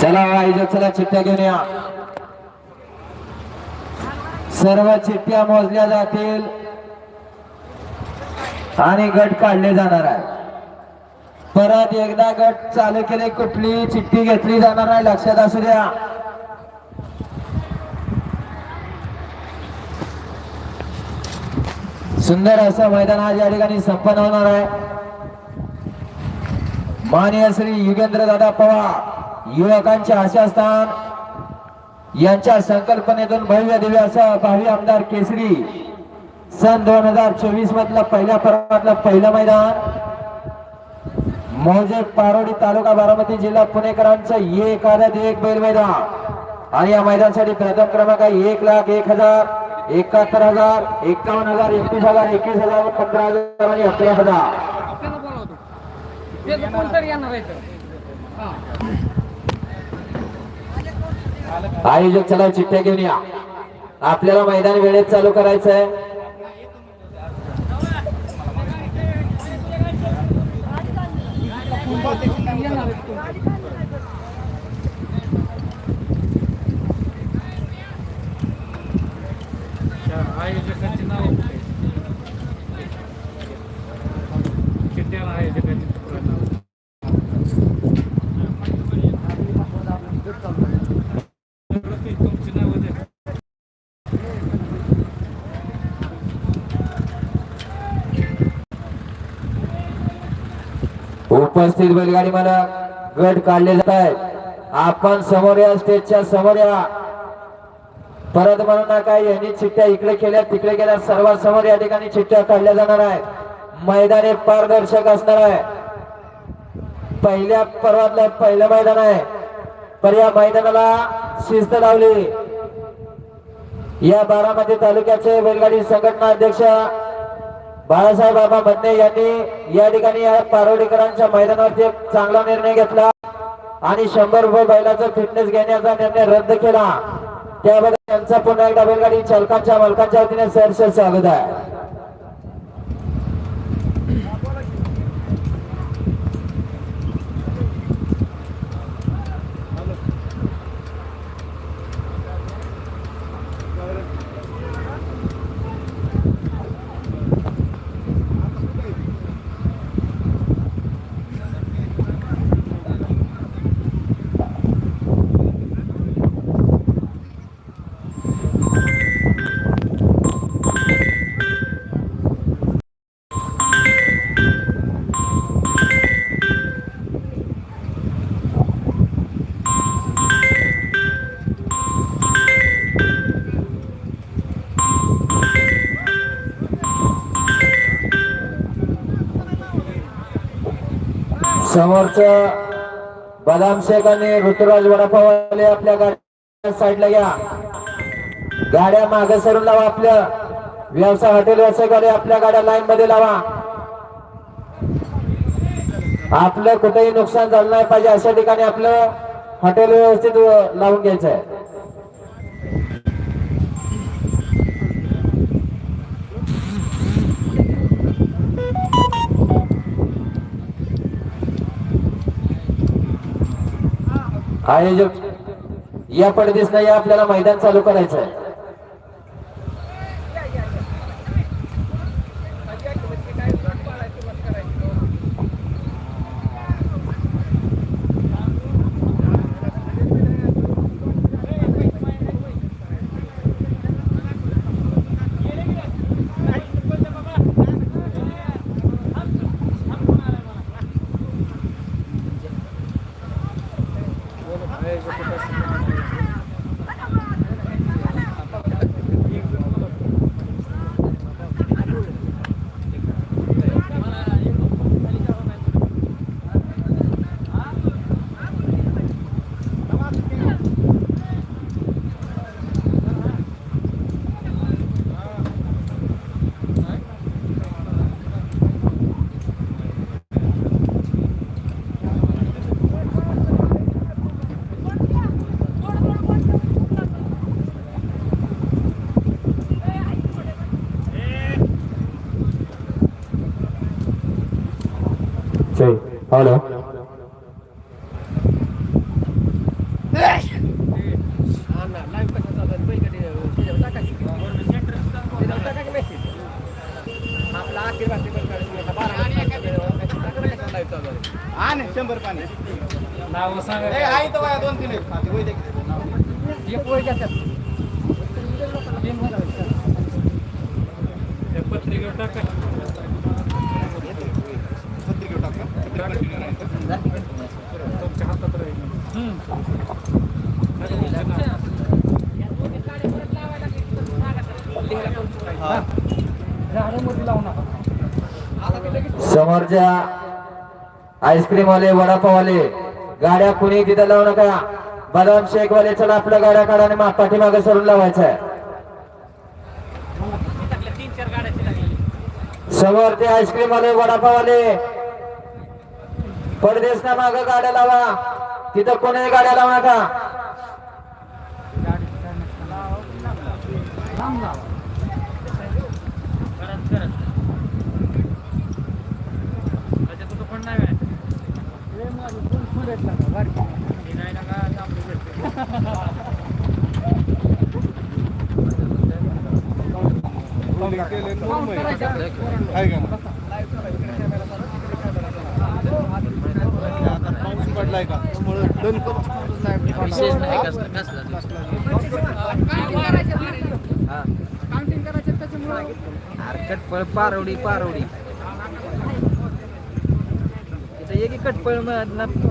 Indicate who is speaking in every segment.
Speaker 1: चला हो आयोजक चला चिठ्ठ्या घेऊन या. सर्व चिठ्ठ्या मोजल्या जातील आणि गट काढले जाणार आहे. परत एकदा गट चालू केले कुठली चिठ्ठी घेतली जाणार नाही लक्षात असू द्या. सुंदर असं मैदान आज या ठिकाणी संपन्न होणार आहे. मान्य श्री युगेंद्र दादा पवार युवकांचे आशास्थान यांच्या संकल्पनेतून भव्य दिव्य असं भावी आमदार केसरी सन दोन हजार चोवीस मधलं पहिल्या पर्वातलं पहिलं मैदान. मोजे पारोडी तालुका बारामती जिल्हा पुणेकरांचं एक आदत एक बैल मैदान. आणि या मैदानासाठी प्रथम क्रमांक आहे एक लाख एक हजार. एकाहत्तर हजार एकावन्न हजार एकवीस हजार एकवीस हजार पंधरा हजार आणि अकरा हजार आयोजक चला चिठ्ठ्या घेऊन या आपल्याला मैदान वेळेत चालू करायचं आहे
Speaker 2: येणार आहेत कोणतरी. आयोजकांची नाव चिठ्ठ्याला आयोजकांची पूर्ण नाव तुमची नावं द्या.
Speaker 1: उपस्थित बैलगाडी मला गट काढले जात आहे आपण समोर या स्टेजच्या समोर या. परत म्हणू नका यांनी चिठ्ठ्या इकडे केल्या तिकडे केल्या सर्वात समोर या ठिकाणी चिठ्ठ्या काढल्या जाणार आहेत. मैदान पारदर्शक असणार आहे. पहिल्या पर्वातलं पहिलं मैदान आहे. पण या मैदानाला शिस्त लावली. या बारामती तालुक्याचे बैलगाडी संघटना अध्यक्ष बाळासाहेब बाबा भटणे यांनी या ठिकाणी या पारोडीकरांच्या मैदानावरती एक चांगला निर्णय घेतला आणि शंभर रुपये बैलाचा फिटनेस घेण्याचा निर्णय रद्द केला. त्याबद्दल त्यांचा पुन्हा एकदा बैलगाडी चालकांच्या मालकांच्या वतीने सहर्ष स्वागत आहे. समोरच बदाम शेख आणि ऋतुराज वडापावाले आपल्या गाड्या साईडला घ्या गाड्या मागे सरून लावा आपल्या व्यवसाय हॉटेल व्यवसायिकवाले आपल्या गाड्या लाईन मध्ये लावा. आपलं कुठेही नुकसान झालं नाही पाहिजे अशा ठिकाणी आपलं हॉटेल व्यवस्थित लावून घ्यायचं आहे. आयोजक या पडदेस नाही आपल्याला मैदान चालू करायचं आहे हॅलो
Speaker 3: शंभर पाणी.
Speaker 2: नाव सांगा.
Speaker 3: आहे तो बाया दोन तीन. हा.
Speaker 2: एक वय वय. पत्रिकेवर टाका
Speaker 3: पत्रिकेवर टाक का?
Speaker 2: तुमच्या हातात राहील
Speaker 3: हा.
Speaker 2: झाडामध्ये लावू नका
Speaker 1: समोरच्या आईस्क्रीम वाले वडापाववाले गाड्या कुणी तिथं लावू नका. बदाम शेक वाले चला आपल्या गाड्या काढा आणि पाठीमागे सरून लावायचं आहे समोर ते आईस्क्रीम वाले वडापाववाले परदेश ना माग गाड्या लावा. तिथं कोणी गाड्या लावू नका
Speaker 2: लांब लावा हे माझं दोन फुलं आहेत लागा, बारकी. काउंट करायचं आपलं.
Speaker 3: आहे का मग? आता पाऊस पडलाय का? त्यामुळं नाही.
Speaker 2: करायचं त्याच्यामुळे
Speaker 4: कटपळ पारवडी पारवडी. इथं एक कटपळ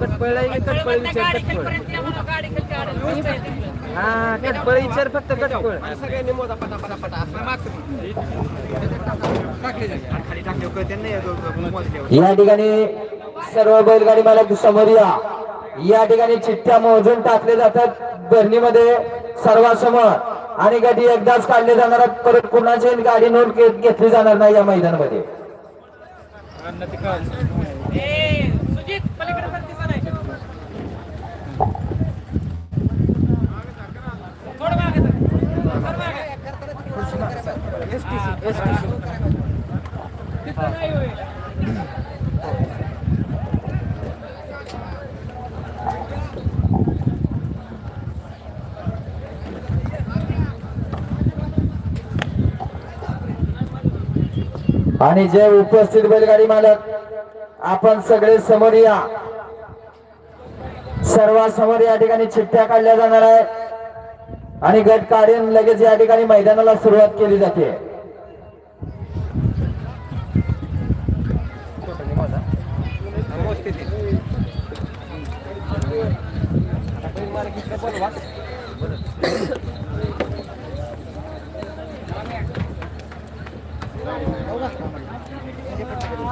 Speaker 4: कटपळला एक कटपळ विचार कटपळ? हा कटपळ विचार फक्त कटपळ.
Speaker 1: या ठिकाणी सर्व बैलगाडी मालक समोर या. या ठिकाणी चिठ्ठ्या मोजून टाकले जातात. भरणीमध्ये सर्वांसमोर आणि गाडी एकदाच काढले जाणार. परत कुणाची गाडी नोंद घेतली जाणार नाही या मैदानामध्ये. आणि जे उपस्थित बैलगाडी मालक आपण सगळे समोर या. सर्वांसमोर या ठिकाणी चिठ्ठ्या काढल्या जाणार आहेत. आणि गट काढून लगेच या ठिकाणी मैदानाला सुरुवात केली जाते.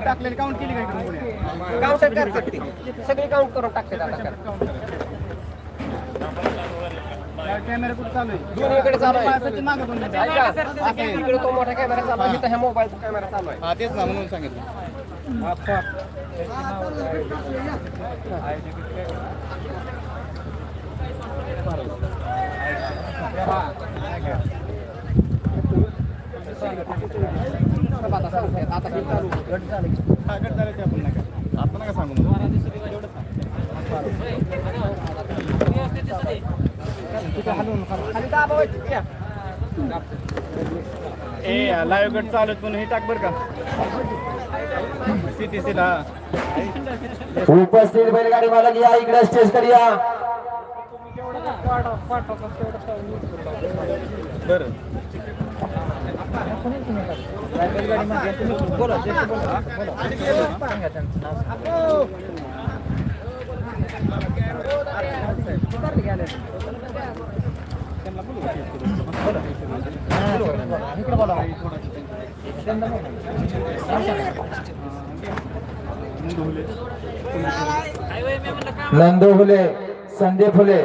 Speaker 3: टाकलेली काउंट केली का इकडून
Speaker 4: काउंट करून टाकते
Speaker 3: कॅमेरा कुठे चालू आहे
Speaker 4: दोन्हीकडे चालू आहे.
Speaker 3: मागं पण नाही.
Speaker 4: तो मोठा कॅमेरा चालू आहे इथं ह्या मोबाईलचा कॅमेरा चालू आहे
Speaker 3: हा तेच ना म्हणून सांगितलं झालं आपण सांगू ए लाईव्ह गट चालत पण हे टाक बर का. सिटी सीट
Speaker 1: उपस्थित बैलगाडी मालक या इकडे स्टेजकडे या.
Speaker 3: बरं.
Speaker 1: नंदू फुले संदीप फुले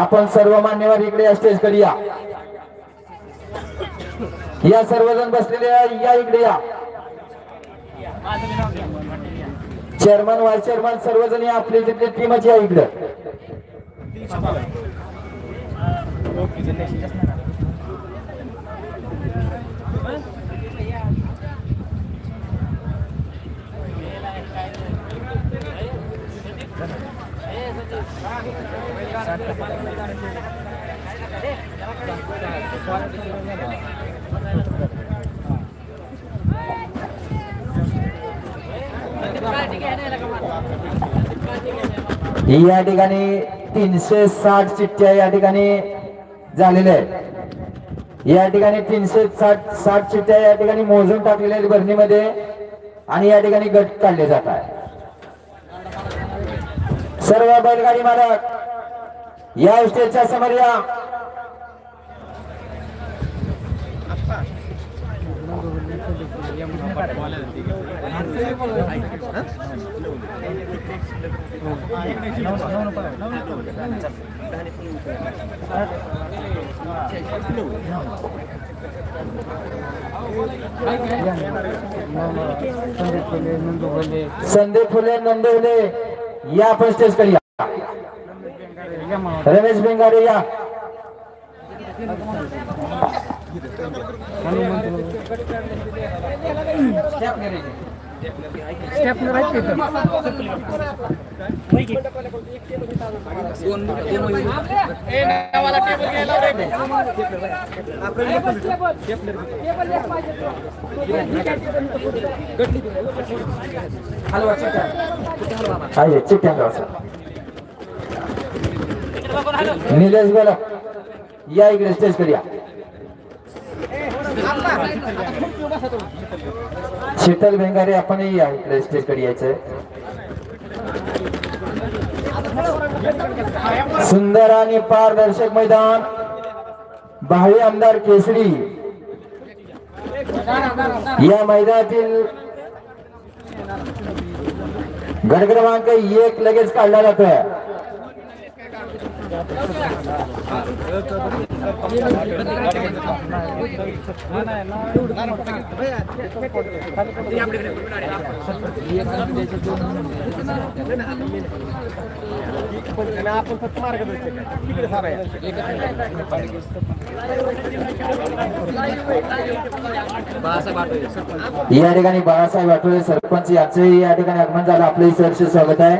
Speaker 1: आपण सर्व मान्यवर इकडे स्टेजकडे या. या सर्वजण बसलेले या इकडे या. चेअरमन वाईस चेअरमन सर्वजण या आपली जिथली टीमच या इकडे. या ठिकाणी तीनशे साठ चिठ्ठ्या या ठिकाणी झालेल्या आहेत. या ठिकाणी तीनशे साठ साठ चिठ्ठ्या या ठिकाणी मोजून टाकलेल्या आहेत भरणीमध्ये आणि या ठिकाणी गट काढले जात आहे सर्व बैलगाडी मालक या स्टेजच्या समोर या. संदीप फुले नंदवले या आपण स्टेजकडे या. रमेश बेंगारे या.
Speaker 4: स्टेपनर आहेत तिथं
Speaker 1: आहे चिठ्ठ्या गाव सर। निलेश बोला या इकडे स्टेजकडे या शीतल भेंगारे आपणही या इकडे स्टेजकडे यायचंय. सुंदर आणि पारदर्शक मैदान. भावी आमदार केसरी. या मैदानातील गट क्रमांक एक लगेच काढला जातोय.
Speaker 3: आपण फक्त मार्गदर्शक तिकडे
Speaker 1: या ठिकाणी बाळासाहेब आठवले सरपंच यांचंही या ठिकाणी आगमन झालं. आपलंही सरचे स्वागत आहे.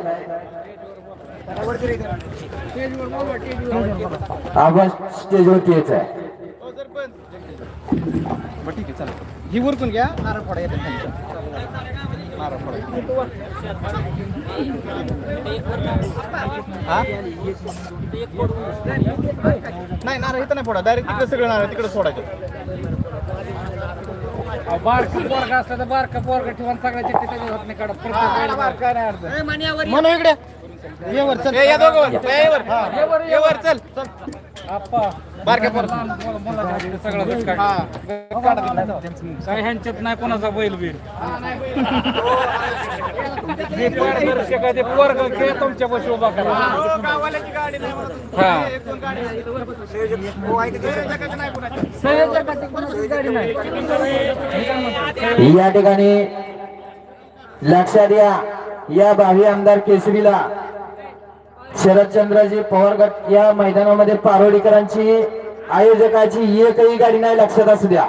Speaker 1: स्टेजवरती यायचं आहे.
Speaker 3: हो, सरपंच. बरं, ठीक आहे चला. ही उरकून घ्या नारळ फोडा येतात खाली. नारळ फोडा? नाही नारळ इथं नाही फोडा. डायरेक्ट तिकडे सगळं नारळ तिकडे सोडायचं.
Speaker 2: बारका पोरगा असला तर बारका पोरगा ठेवून सगळ्या चिठ्ठी त्याच्या हातने काढा प्रत्येक गाडी
Speaker 3: म्हणू इकडे. ये वर चल. या दोघं वर. ये वर. हा. ये वर चल. बारक्या पोर.
Speaker 2: गट काढ. काय ह्यांच्यात नाही कोणाचा बैल बीर जे पारदर्शक आहे ते पोरग खेळ तुमच्या बशी उभा करा.
Speaker 3: गावाल्याची गाडी नाही म्हणत.
Speaker 2: हा.
Speaker 3: एक दोन गाडी आहे. हो, ऐक, संयोजकाचं नाही कोणाचं.
Speaker 2: संयोजकाची कोणाची गाडी नाही.
Speaker 1: या ठिकाणी लक्षात या या भावी आमदार केसरीला. शरदचंद्रजी पवार गट या मैदानामध्ये पारोडीकरांची आयोजकाची एकही गाडी नाही लक्षात असू द्या.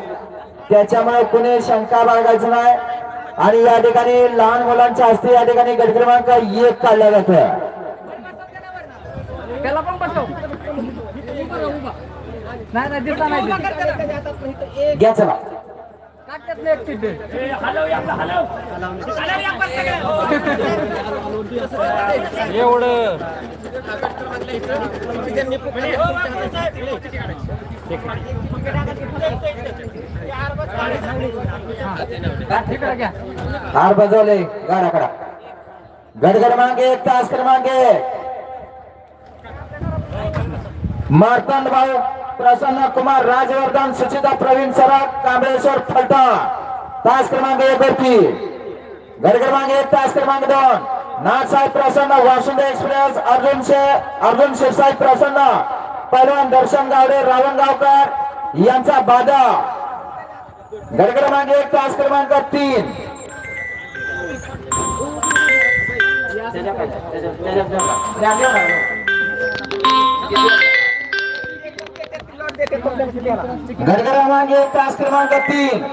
Speaker 1: त्याच्यामुळे कुणी शंका बाळगायचं नाही. आणि या ठिकाणी लहान मुलांच्या हस्ते या ठिकाणी गट क्रमांक एक काढला जातोय. घ्या चला.
Speaker 2: एवढं
Speaker 1: हार बजवले गाडाकडा गड गट क्रमांक एक तास क्रमांक मार्तंड भाऊ प्रसन्न कुमार राजवर्धन सुचिता प्रवीण सराफ कांबळेश्वर फलटा तास क्रमांक एक वरती. गड क्रमांक एक तास क्रमांक दोन. नाथसाहेब प्रसन्न वासुंदे एक्सप्रेस अर्जुन शे अर्जुन शिरसाई प्रसन्न पैलवान दर्शन गावडे रावणगावकर यांचा बाधा. गड क्रमांक एक तास क्रमांक तीन. गट क्रमांक एक तास क्रमांक तीन.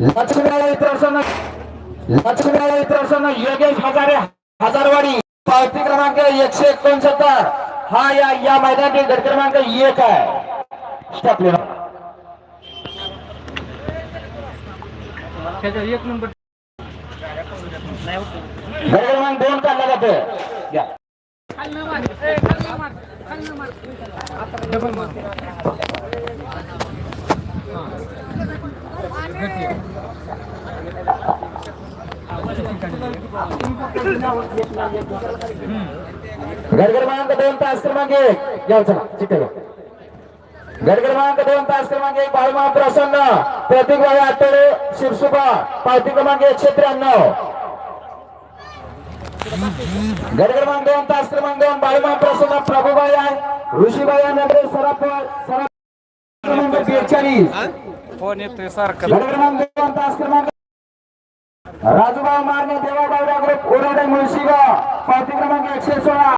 Speaker 1: लक्ष्मीबाई प्रसन्न लक्ष्मीबाई प्रसन्न योगेश हजारे हजारवाडी पावती क्रमांक एकशे एकोणसत्तर. हा या या मैदानातील गट क्रमांक एक आहे. स्टॉप
Speaker 4: एक नंबर
Speaker 1: गट क्रमांक दोन काढला जातो घ्या
Speaker 4: डबल
Speaker 1: गट क्रमांक दोन तास क्रमांक एक. या चला चिठ्ठ्या घ्या. गट क्रमांक दोन तास क्रमांक एक बाळूमा प्रसन्न प्रतीक भाई आठवडे शिवसुभा पावती क्रमांक एकशे त्र्याण्णव गट क्रमांक दोन तास क्रमांक दोन बाळूमा प्रसन्न प्रभुबाई आहे ऋषीबाई नगरे सराफ सराफ क्रमांक बेचाळीस.
Speaker 3: फोन येतोय सारखं.
Speaker 1: राजूभाऊ मारणे देवा ग्रुप ओरडे मुळशीगाव पावती क्रमांक एकशे सोळा.